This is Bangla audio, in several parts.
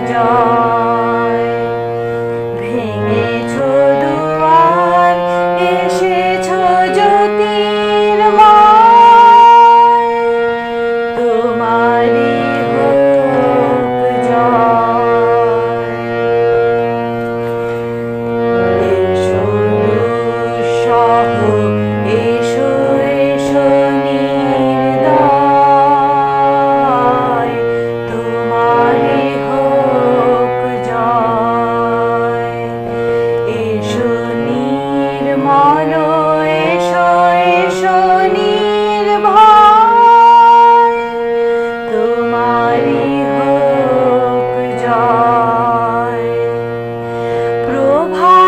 joy.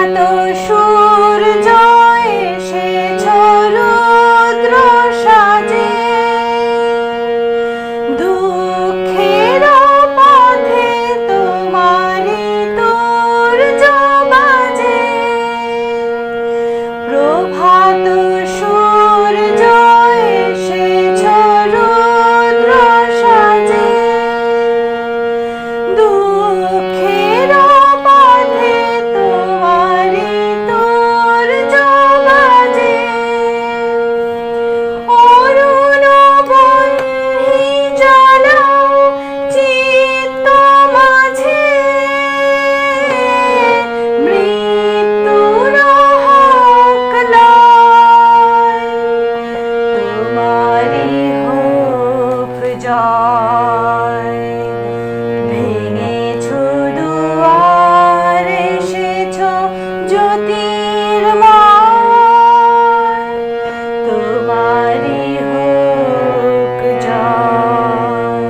এত ভয় ভেঙেছ দুয়ার এসেছ জ্যোতির তোমারি হোক জয়।